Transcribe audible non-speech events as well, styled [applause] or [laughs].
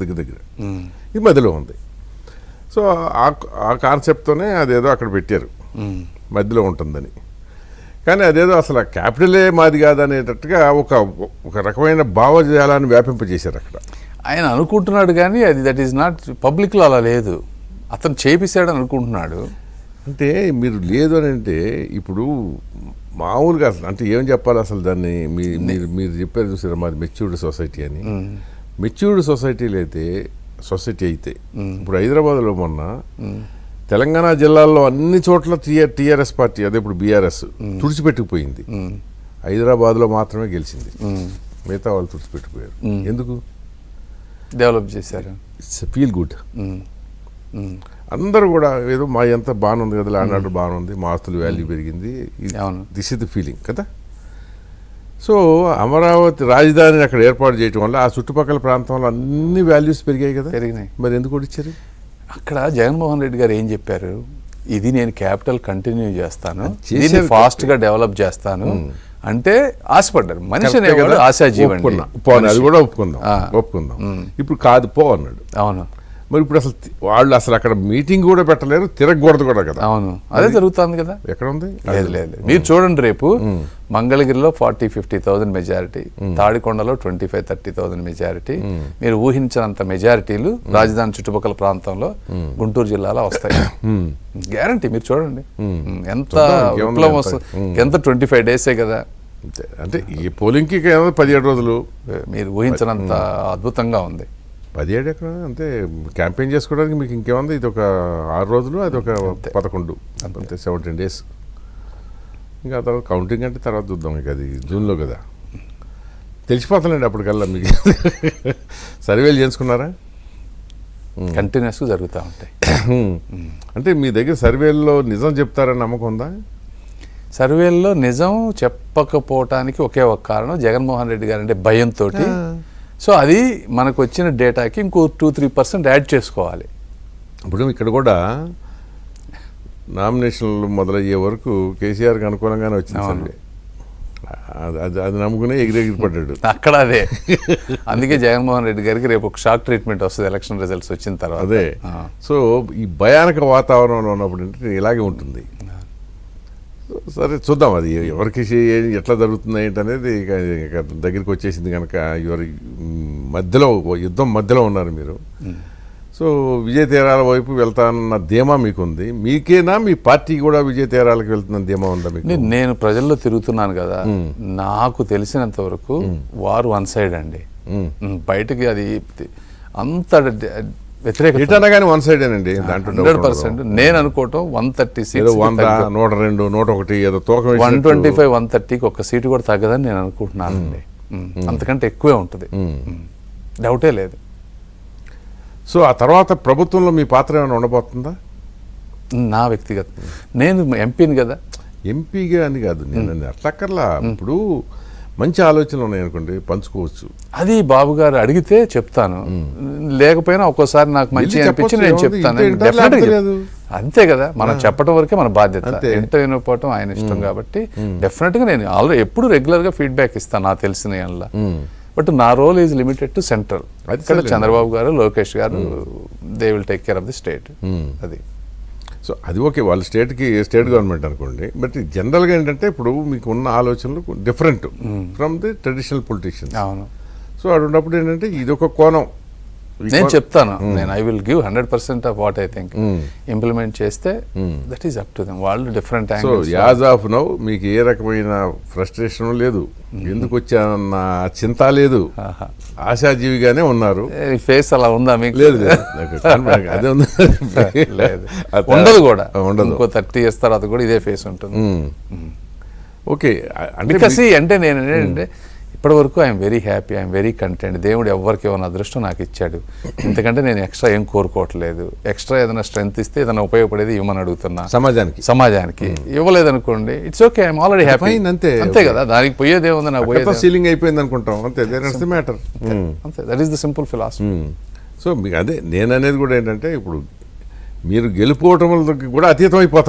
దగ్గర దగ్గర. ఇది మధ్యలో ఉంది. సో ఆ కాన్సెప్ట్తోనే అదేదో అక్కడ పెట్టారు. మధ్యలో ఉంటుందని. కానీ అదేదో అసలు క్యాపిటలే మాది కాదనేటట్టుగా ఒక ఒక రకమైన భావజాలాన్ని వ్యాపింపజేశారు అక్కడ. ఆయన అనుకుంటున్నాడు కానీ అది దట్ ఈస్ నాట్ పబ్లిక్లో అలా లేదు. అతను చేపిస్తాడు అనుకుంటున్నాడు. అంటే మీరు లేదు అని అంటే ఇప్పుడు మామూలుగా అసలు అంటే ఏం చెప్పాలి అసలు దాన్ని? మీరు మీరు చెప్పారు చూసారా మాది మెచ్యూర్డ్ సొసైటీ అని? మెచ్యూర్డ్ సొసైటీలు అయితే సొసైటీ అయితే ఇప్పుడు హైదరాబాద్లో మొన్న తెలంగాణ జిల్లాల్లో అన్ని చోట్ల టీఆర్ టీఆర్ఎస్ పార్టీ అదే ఇప్పుడు బీఆర్ఎస్ తుడిచిపెట్టుకుపోయింది హైదరాబాద్లో మాత్రమే గెలిచింది. మిగతా వాళ్ళు తుడిచిపెట్టుకుపోయారు ఎందుకు? డెవలప్ చేశారు. It's feel good. అందరూ కూడా ఏదో మా ఎంత బాగుంది కదా ల్యాండ్ ఆర్డర్ బాగుంది మా ఆస్తులు వాల్యూ పెరిగింది. దిస్ ఇస్ ద ఫీలింగ్ కదా? సో అమరావతి రాజధానిని అక్కడ ఏర్పాటు చేయడం వల్ల ఆ చుట్టుపక్కల ప్రాంతంలో అన్ని వాల్యూస్ పెరిగాయి కదా? పెరిగినాయి. మరి ఎందుకు ఇచ్చారు అక్కడ జగన్మోహన్ రెడ్డి గారు ఏం చెప్పారు? ఇది నేను క్యాపిటల్ కంటిన్యూ చేస్తాను. దీన్ని కదా. ఫాస్ట్గా డెవలప్ చేస్తాను. అంటే ఆశపడ్డారు. మనిషి అనేవాడు. పోనీ, అది కూడా ఒప్పుకుందాం. ఒప్పుకుందాం. ఇప్పుడు కాదు పో అన్నాడు. అవును. మరి ఇప్పుడు అసలు వాళ్ళు అసలు అక్కడ మీటింగ్ కూడా పెట్టలేరు తిరగకూడదు కూడా కదా. అవును. అదే జరుగుతుంది కదా. ఎక్కడ ఉంది? లేదు లేదు మీరు చూడండి రేపు మంగళగిరిలో forty fifty thousand majority తాడికొండలో twenty five thirty thousand majority. మీరు ఊహించినంత మెజారిటీలు రాజధాని చుట్టుపక్కల ప్రాంతంలో గుంటూరు జిల్లాలో వస్తాయి. గ్యారంటీ మీరు చూడండి. ఎంత విప్లవం. వస్తుంది ఎంత ట్వంటీ ఫైవ్ డేసే కదా. అంటే ఈ పోలింగ్కి పదిహేడు రోజులు. మీరు ఊహించినంత అద్భుతంగా ఉంది. పదిహేడు ఎక్కడ అంటే క్యాంపెయిన్ చేసుకోవడానికి మీకు ఇంకేముంది? ఇది ఒక ఆరు రోజులు అది ఒక పదకొండు అంతే. Seventeen days. ఇంకా తర్వాత కౌంటింగ్ అంటే తర్వాత చూద్దాం ఇక అది జూన్లో కదా. తెలిసిపోతుందండి అప్పటికల్లా మీకు. సర్వేలు చేసుకున్నారా కంటిన్యూస్ జరుగుతూ ఉంటాయి. అంటే మీ దగ్గర సర్వేల్లో నిజం చెప్తారని నమ్మకం ఉందా? సర్వేల్లో నిజం చెప్పకపోవటానికి ఒకే ఒక కారణం జగన్మోహన్ రెడ్డి గారు అంటే భయంతో సో అది మనకు వచ్చిన డేటాకి ఇంకో టూ త్రీ పర్సెంట్ యాడ్ చేసుకోవాలి. ఇప్పుడు ఇక్కడ కూడా నామినేషన్లు మొదలయ్యే వరకు కేసీఆర్కి అనుకూలంగానే వచ్చింది అది అది నమ్ముకునే ఎగిరెగిరి పడ్డాడు. అక్కడ అదే. అందుకే జగన్మోహన్ రెడ్డి గారికి రేపు ఒక షాక్ ట్రీట్మెంట్ వస్తుంది ఎలక్షన్ రిజల్ట్స్ వచ్చిన తర్వాత. అదే. సో ఈ భయానక వాతావరణంలో ఉన్నప్పుడు ఇలాగే ఉంటుంది. సరే చూద్దాం అది. ఎవరికి ఎట్లా జరుగుతుంది ఏంటి అనేది ఇక దగ్గరికి వచ్చేసింది కనుక ఎవరి మధ్యలో యుద్ధం మధ్యలో ఉన్నారు మీరు. సో విజయ తీరాల వైపు వెళ్తానన్న ధీమా మీకుంది. మీకేనా? మీ పార్టీ కూడా విజయ తీరాలకు వెళ్తున్న ధీమా ఉందా మీకు? నేను ప్రజల్లో తిరుగుతున్నాను కదా. నాకు తెలిసినంత వరకు వారు వన్ సైడ్ అండి. బయటకి అది అంత వ్యతిరేకత కానీ వన్ దాంట్లో doubt హండ్రెడ్ ఉండదు. పర్సెంట్. నేను అనుకోవటం వన్ థర్టీ సిక్స్ వంద నూట రెండు నూట ఒకటి ఏదో తూకం వన్ ట్వంటీ ఫైవ్ వన్ థర్టీకి ఒక సీటు కూడా తగ్గదని నేను అనుకుంటున్నానండి. మ్, అంతకంటే ఎక్కువే ఉంటుంది. డౌటే లేదు. సో ఆ తర్వాత ప్రభుత్వంలో మీ పాత్ర ఏమైనా ఉండబోతుందా? నా వ్యక్తిగత. నేను ఎంపీని కదా. ఎంపీగా అని కాదు నేను అట్లక్కర్లా. ఇప్పుడు మంచి ఆలోచనలు ఉన్నాయనుకోండి పంచుకోవచ్చు. అది బాబు గారు అడిగితే చెప్తాను. లేకపోయినా ఒక్కోసారి నాకు మంచి అనిపించి నేను? చెప్తాను. అంతే కదా మనం చెప్పడం వరకే మన బాధ్యత. ఎంత వినకపోవటం ఆయన ఇష్టం కాబట్టి డెఫినెట్గా నేను ఆల్రెడీ ఎప్పుడు రెగ్యులర్గా ఫీడ్బ్యాక్ ఇస్తాను నాకు తెలిసిన దానిలో బట్ నా role is limited to central ఇక్కడ. చంద్రబాబు గారు లోకేష్ గారు they will take care of the state అది. సో అది ఓకే వాళ్ళ స్టేట్కి స్టేట్ గవర్నమెంట్ అనుకోండి. బట్ జనరల్గా ఏంటంటే ఇప్పుడు మీకు ఉన్న ఆలోచనలు different from the traditional politicians. అవును. సో అటువంటిప్పుడు ఏంటంటే ఇది ఒక కోణం. నేను చెప్తాను. నేను I will give hundred percent of what I think implement చేస్తే that is up to them వాళ్ళు different so as of now మీకు ఏ రకమైన ఫ్రస్ట్రేషన్ లేదు. ఎందుకు వచ్చానన్న చింత లేదు. ఆశాజీవిగానే ఉన్నారు. ఫేస్ అలా ఉందా మీకు? లేదు [laughs] అదే ఉంది. ఉండదు కూడా. ఉండదు. ఇంకో థర్టీ ఇయర్స్ తర్వాత కూడా ఇదే ఫేస్ ఉంటుంది. ఓకే అంటే బికాస్ అంటే నేను ఏంటంటే ఇప్పటి వరకు I'm very happy I'm very content. దేవుడు ఎవరికి ఏమైనా అదృష్టం నాకు ఇచ్చాడు. ఎందుకంటే నేను ఎక్స్ట్రా ఏం కోరుకోవట్లేదు. ఎక్స్ట్రా ఏదైనా స్ట్రెంత్ ఇస్తే ఏదైనా ఉపయోగపడేది ఇవ్వమని అడుగుతున్నా. సమాజానికి. సమాజానికి. ఇవ్వలేదనుకోండి it's okay I'm already happy. అంతే. అంతే కదా దానికి పోయేదే ఉంది నాకు పోయేది సీలింగ్ అయిపోయింది అనుకుంటాం. అంతే మ్యాటర్ అంతే that is the simple philosophy so మీకు అదే నేను అనేది కూడా ఏంటంటే ఇప్పుడు మీరు గెలుపోవటం కూడా అతీతం అయిపోతున్నారు